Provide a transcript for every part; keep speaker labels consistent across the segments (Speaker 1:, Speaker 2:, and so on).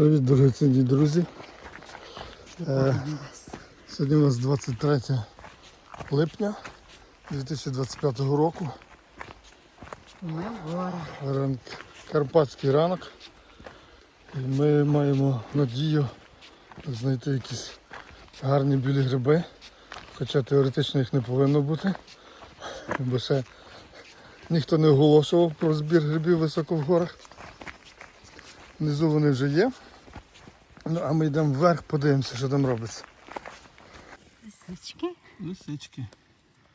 Speaker 1: Привіт, дорогі друзі. Е, сьогодні у нас 23 липня 2025 року.
Speaker 2: Горах.
Speaker 1: Ранк, карпатський ранок. І ми маємо надію знайти якісь гарні білі гриби. Хоча теоретично їх не повинно бути. Бо ще ніхто не оголошував про збір грибів високо в горах. Внизу вони вже є. Ну, а ми йдемо вверх, подивимося, що там робиться.
Speaker 2: Лисички
Speaker 1: Лисички,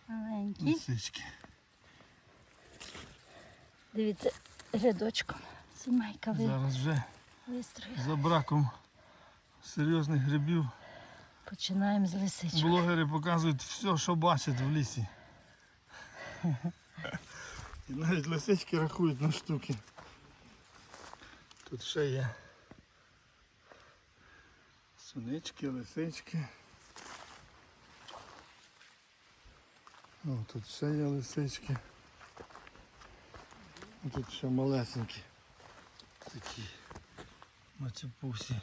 Speaker 2: маленькі.
Speaker 1: лисички.
Speaker 2: Дивіться, рядочком. Сімейка ви
Speaker 1: Зараз вже
Speaker 2: вистроїла.
Speaker 1: за браком серйозних грибів
Speaker 2: Починаємо з лисичок.
Speaker 1: блогери показують все, що бачать в лісі. І навіть лисички рахують на штуки. Тут ще є сунички, лисички. О, тут ще є лисички. Тут ще малесенькі. Такі мацюпусі.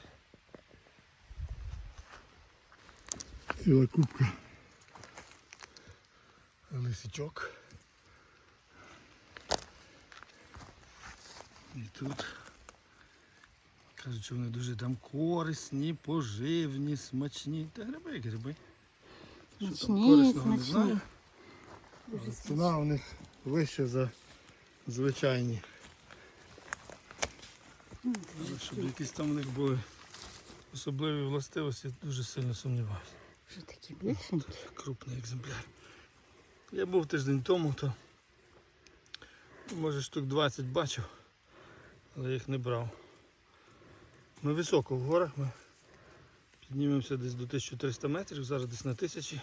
Speaker 1: Ціла кубка лисичок. І тут кажуть, що вони дуже там корисні, поживні, смачні. Та гриби, гриби. Що там
Speaker 2: Смачні, смачні.
Speaker 1: Ціна у них вища за звичайні. Але щоб якісь там у них були особливі властивості, дуже сильно сумніваюся.
Speaker 2: Що такі більшенькі?
Speaker 1: Крупний екземпляр. Я був тиждень тому, то може штук 20 бачив, але їх не брав. Ми високо в горах, ми піднімемося десь до 1300 метрів, зараз десь на 1000.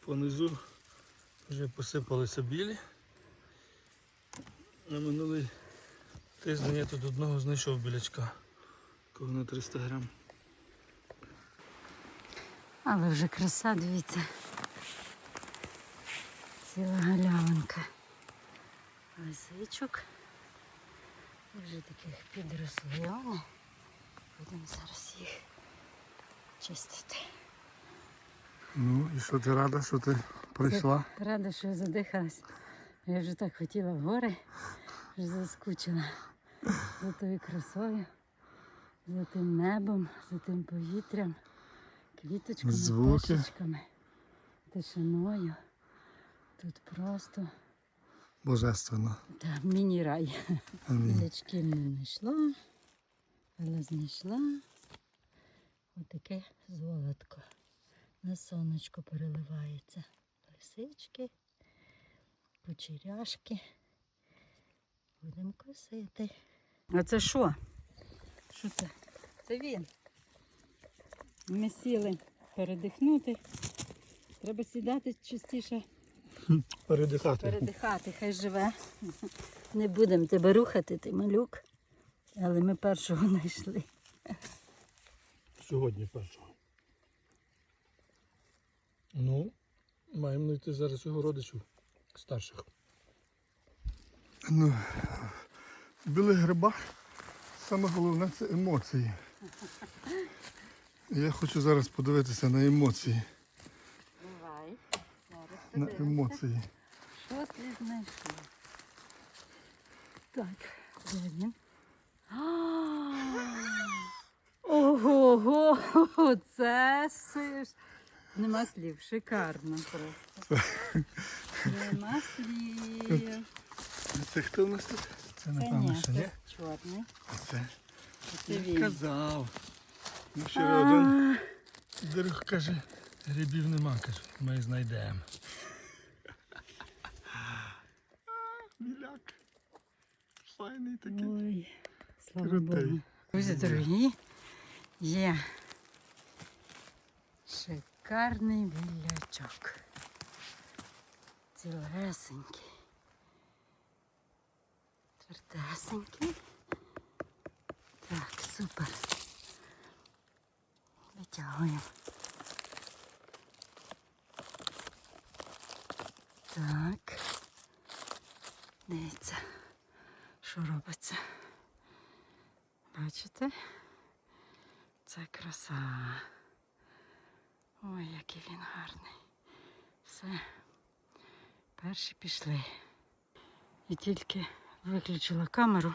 Speaker 1: Понизу вже посипалися білі. На минулий тиждень я тут одного знайшов білячка, кого на 300 грам.
Speaker 2: Але вже краса, дивіться. Ціла галявинка. Лисичок. Вже таких підросли. Будемо зараз їх чистити.
Speaker 1: Ну і що ти рада, що ти прийшла?
Speaker 2: Рада, що я задихалась. Я вже так хотіла в гори, вже заскучила за тою красою, за тим небом, за тим повітрям, квіточками,
Speaker 1: Звуки.
Speaker 2: пташечками, тишиною. Тут просто
Speaker 1: Божественно.
Speaker 2: та, міні-рай.
Speaker 1: Амінь.
Speaker 2: Не знайшла, але знайшла отаке золотко. На сонечко переливається. Лисички, кучеряшки. Будемо косити. А це що? Що це? Це він. Ми сіли передихнути. Треба сідати частіше
Speaker 1: Передихати.
Speaker 2: передихати, хай живе. Не будемо тебе рухати, ти малюк. Але ми першого знайшли.
Speaker 1: Сьогодні першого. Ну, маємо знайти зараз його родичів старших. Ну, в білих грибах саме головне це емоції. Я хочу зараз подивитися на емоції. На емоції.
Speaker 2: Що ти знайшов? Так, де він? Ого, це все ж. Нема слів, шикарно просто. Нема слів.
Speaker 1: Це хто у нас тут? Це
Speaker 2: Це
Speaker 1: напевно,
Speaker 2: ні. це чорний.
Speaker 1: А це.
Speaker 2: Це він.
Speaker 1: казав. Ну, вчора один друг каже, грибів нема, каже, ми знайдемо. Біляк. Файний такий.
Speaker 2: Ой, слава
Speaker 1: Крутий.
Speaker 2: Богу. Друзі дорогі, є шикарний білячок. Цілесенький. Твердесенький. Так, супер. Витягуємо. Так. Дивіться, що робиться. Бачите? Це краса. Ой, який він гарний. Все. Перші пішли. І тільки виключила камеру.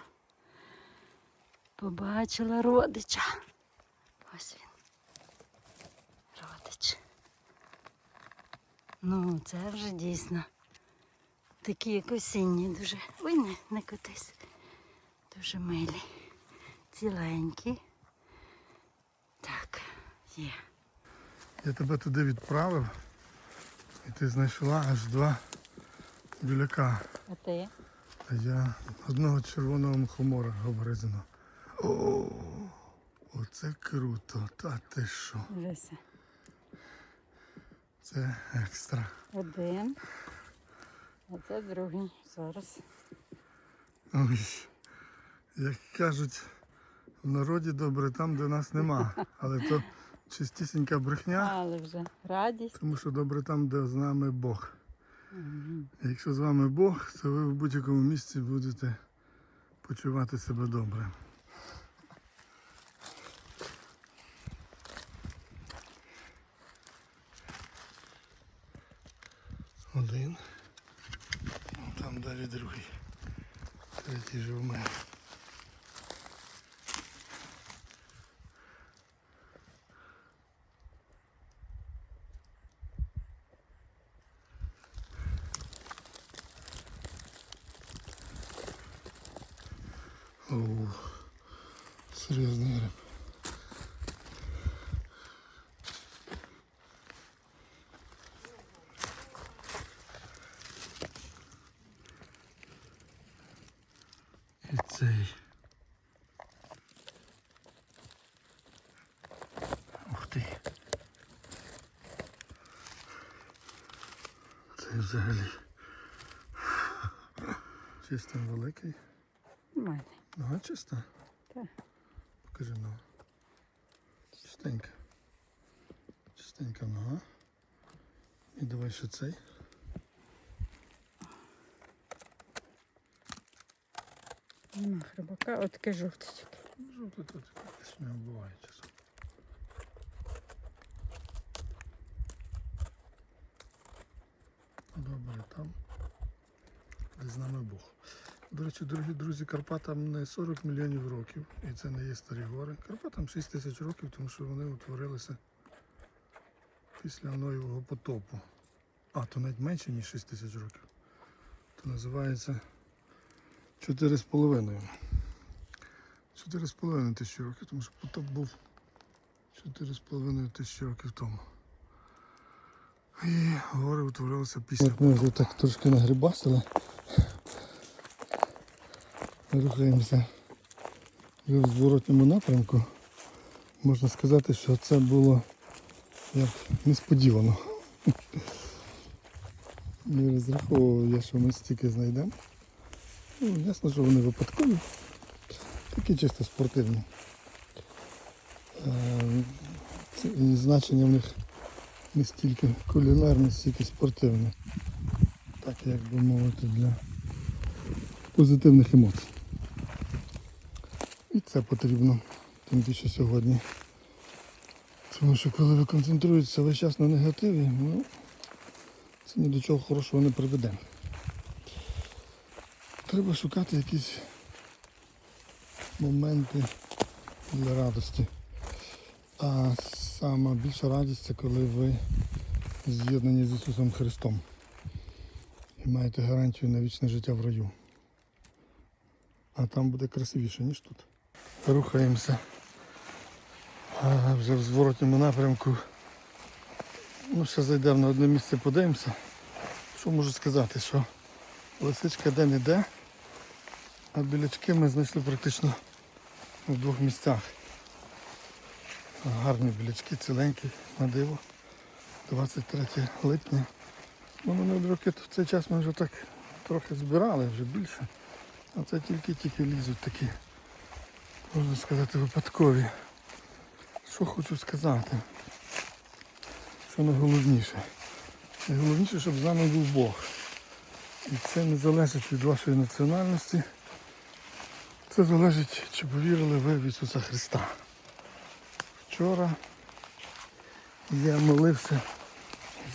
Speaker 2: Побачила родича. Ось він. Родич. Ну, це вже дійсно такі як осінні дуже. Ой, не, не котись. Дуже милі. Ціленькі. Так, є.
Speaker 1: Я тебе туди відправив, і ти знайшла аж два біляка.
Speaker 2: А ти?
Speaker 1: А я одного червоного мухомора обрезаного. О, оце круто. Та ти що?
Speaker 2: Вже.
Speaker 1: Це екстра.
Speaker 2: Один. А це другий. Зараз.
Speaker 1: Ой, як кажуть, в народі добре там, де нас нема. Але то чистісінька брехня,
Speaker 2: Але вже радість.
Speaker 1: тому що добре там, де з нами Бог. І Якщо з вами Бог, то ви в будь-якому місці будете почувати себе добре. Один. Там далі другий. Третій же в мене. О, серйозний гриб. Взагалі. Чисто великий.
Speaker 2: Мене.
Speaker 1: Нога чиста?
Speaker 2: Так.
Speaker 1: Покажи ногу. Чистенька. Чистенька нога. І давай ще цей.
Speaker 2: Нема хребака, от таке жовте тільки.
Speaker 1: Тут якось не буває Добре, там, де з нами Бог. До речі, дорогі друзі, Карпатам не 40 мільйонів років, і це не є старі гори. Карпатам 6 тисяч років, тому що вони утворилися після Ноєвого потопу. А, то навіть менше, ніж 6 тисяч років. То називається 4,5. 4,5 тисячі років, тому що потоп був 4,5 тисячі років тому. І гори утворилися після. Ми вже так трошки нагрібасили. Рухаємося вже в зворотньому напрямку. Можна сказати, що це було як несподівано. Не розраховував я, що ми стільки знайдемо. Ну, ясно, що вони випадкові. Такі чисто спортивні. Е, І значення в них не стільки кулінарне, стільки спортивне. Так як би мовити, для позитивних емоцій. І це потрібно, тим більше сьогодні. Тому що коли ви концентруєтеся весь час на негативі, ну, це ні до чого хорошого не приведе. Треба шукати якісь моменти для радості. А сама більша радість це коли ви з'єднані з Ісусом Христом і маєте гарантію на вічне життя в раю. А там буде красивіше, ніж тут. Рухаємося. А вже в зворотньому напрямку. Ну, ще зайдемо на одне місце, подивимося. Що можу сказати, що лисичка де не де, а білячки ми знайшли практично в двох місцях. Гарні білячки, ціленькі, на диво. 23 липня. Ну, минулі роки в цей час ми вже так трохи збирали, вже більше. А це тільки-тільки лізуть такі, можна сказати, випадкові. Що хочу сказати? Що найголовніше? Найголовніше, щоб з нами був Бог. І це не залежить від вашої національності. Все залежить, чи повірили ви в Ісуса Христа. Вчора я молився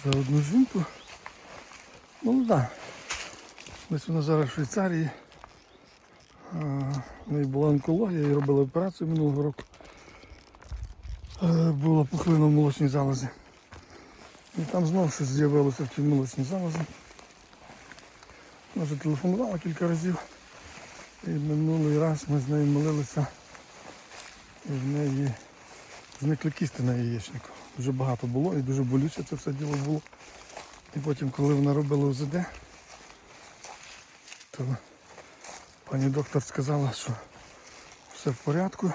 Speaker 1: за одну жінку. Молода. Десь вона зараз в Швейцарії. В неї була онкологія, їй робили операцію минулого року. Е, Була пухлина в молочній залозі. І там знову щось з'явилося в тій молочній залозі. Вона вже телефонувала кілька разів. І минулий раз ми з нею молилися. І в неї зникли кісти на яєчнику. Дуже багато було і дуже болюче це все діло було. І потім, коли вона робила УЗД, то пані доктор сказала, що все в порядку,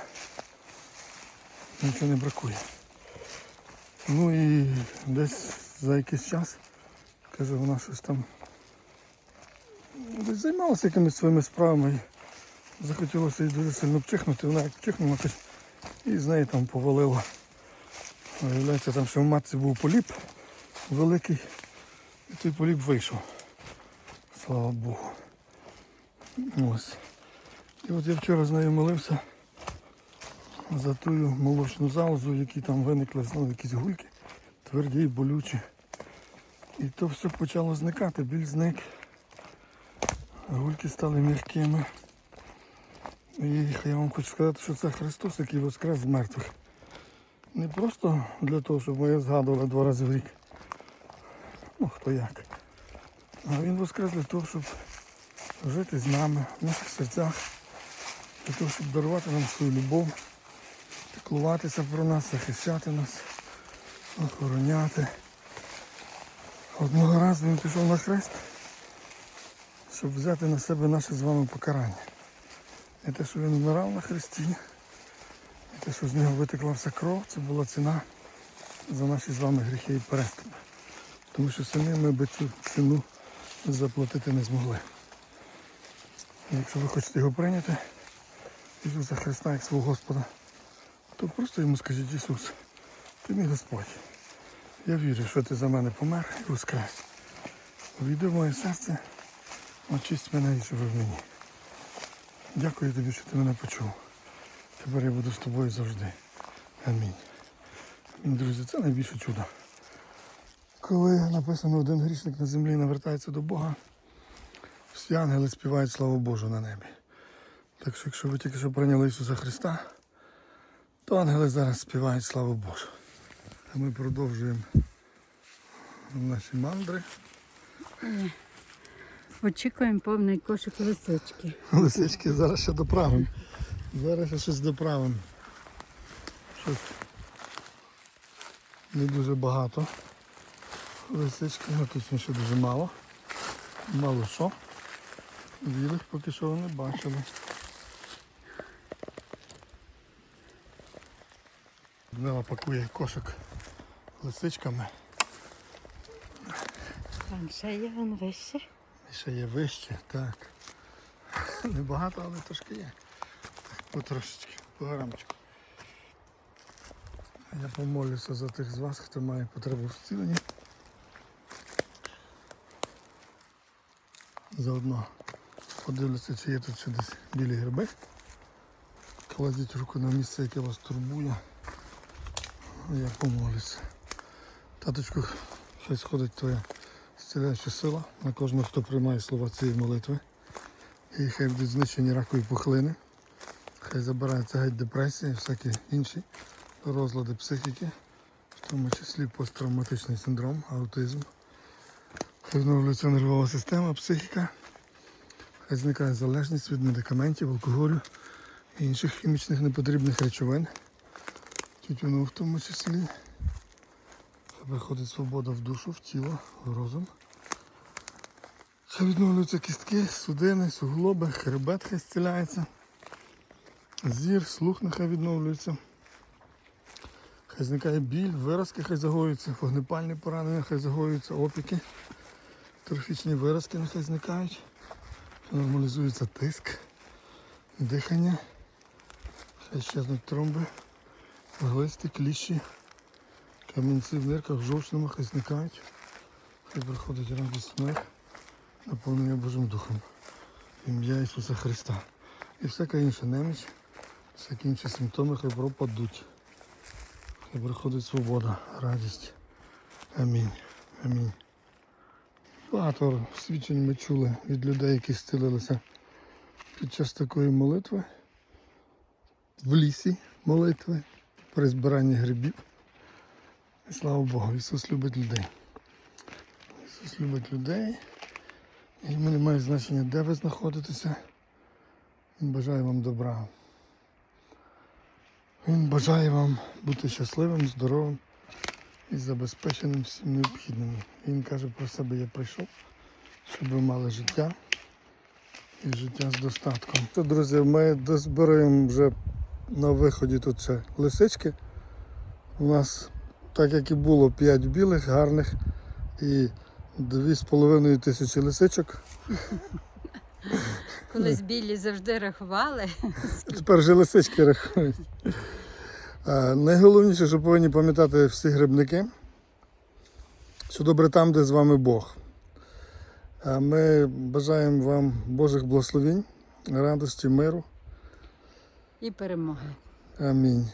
Speaker 1: нічого не бракує. Ну і десь за якийсь час, каже, вона щось там десь займалася якимись своїми справами. Захотілося їй дуже сильно вчихнути, вона як вчихнула, то і з неї там повалило. Виявляється, там ще в матці був поліп великий, і той поліп вийшов. Слава Богу. Ось. І от я вчора з нею молився за ту молочну залозу, в якій там виникли знову якісь гульки, тверді і болючі. І то все почало зникати, біль зник. Гульки стали м'якими. І я вам хочу сказати, що це Христос, який воскрес з мертвих. Не просто для того, щоб ми згадували два рази в рік. Ну, хто як. А він воскрес для того, щоб жити з нами в наших серцях, для того, щоб дарувати нам свою любов, піклуватися про нас, захищати нас, охороняти. Одного разу він пішов на хрест, щоб взяти на себе наше з вами покарання. І те, що він вмирав на хресті, і те, що з нього витекла вся кров, це була ціна за наші з вами гріхи і переступи. Тому що самі ми би цю ціну заплатити не змогли. І якщо ви хочете його прийняти, Ісуса Христа як свого Господа, то просто йому скажіть, Ісус, ти мій Господь. Я вірю, що ти за мене помер і воскрес. Увійди в моє серце, очисть мене і живи в мені. Дякую тобі, що ти мене почув. Тепер я буду з тобою завжди. Амінь. Амінь, друзі, це найбільше чудо. Коли написано один грішник на землі навертається до Бога, всі ангели співають славу Божу на небі. Так що, якщо ви тільки що прийняли Ісуса Христа, то ангели зараз співають славу Божу. А ми продовжуємо наші мандри.
Speaker 2: Очікуємо повний кошик лисички.
Speaker 1: Лисички зараз ще доправимо. Зараз ще щось доправимо. Щось не дуже багато. Лисички, ну точніше дуже мало. Мало що. Білих поки що не бачили. Людмила пакує кошик лисичками.
Speaker 2: Там ще є вище.
Speaker 1: Ще є вище, так. Небагато, але трошки є. Так, потрошечки, по грамчику. Я помолюся за тих з вас, хто має потребу в зціленні. Заодно подивлюся, чи є тут ще десь білі гриби. Кладіть руку на місце, яке вас турбує. Я помолюся. Таточку, хай сходить твоя зціляюча сила на кожного, хто приймає слова цієї молитви. І хай будуть знищені ракові пухлини. Хай забирається геть депресія і всякі інші розлади психіки, в тому числі посттравматичний синдром, аутизм. Хай відновлюється нервова система, психіка. Хай зникає залежність від медикаментів, алкоголю і інших хімічних непотрібних речовин. Тютюну в тому числі. Приходить свобода в душу, в тіло, в розум. Відновлюються кістки, судини, суглоби, хребет хай зціляється. Зір, слух нехай відновлюється. Хай зникає біль, виразки хай загоюються, вогнепальні поранення хай загоюються, опіки, трофічні виразки нехай зникають. Нормалізується тиск, дихання. Хай щезнуть тромби, глисти, кліщі, камінці в нирках, в жовчному хай зникають. Хай приходить радість мир, наповнення Божим Духом. Ім'я Ісуса Христа. І всяка інша неміч, всякі інші симптоми хай пропадуть. Хай приходить свобода, радість. Амінь. Амінь. Багато свідчень ми чули від людей, які зцілилися під час такої молитви, в лісі молитви, при збиранні грибів. І слава Богу, Ісус любить людей. Ісус любить людей. Йому немає значення, де ви знаходитеся. Він бажає вам добра. Він бажає вам бути щасливим, здоровим і забезпеченим всім необхідним. Він каже про себе, я прийшов, щоб ви мали життя і життя з достатком. То, друзі, ми дозбираємо вже на виході тут ще лисички. У нас, так як і було, 5 білих, гарних і 2,5 тисячі лисичок.
Speaker 2: Колись білі завжди рахували.
Speaker 1: Тепер вже лисички рахують. Найголовніше, що повинні пам'ятати всі грибники, що добре там, де з вами Бог. Ми бажаємо вам Божих благословінь, радості, миру.
Speaker 2: І перемоги.
Speaker 1: Амінь.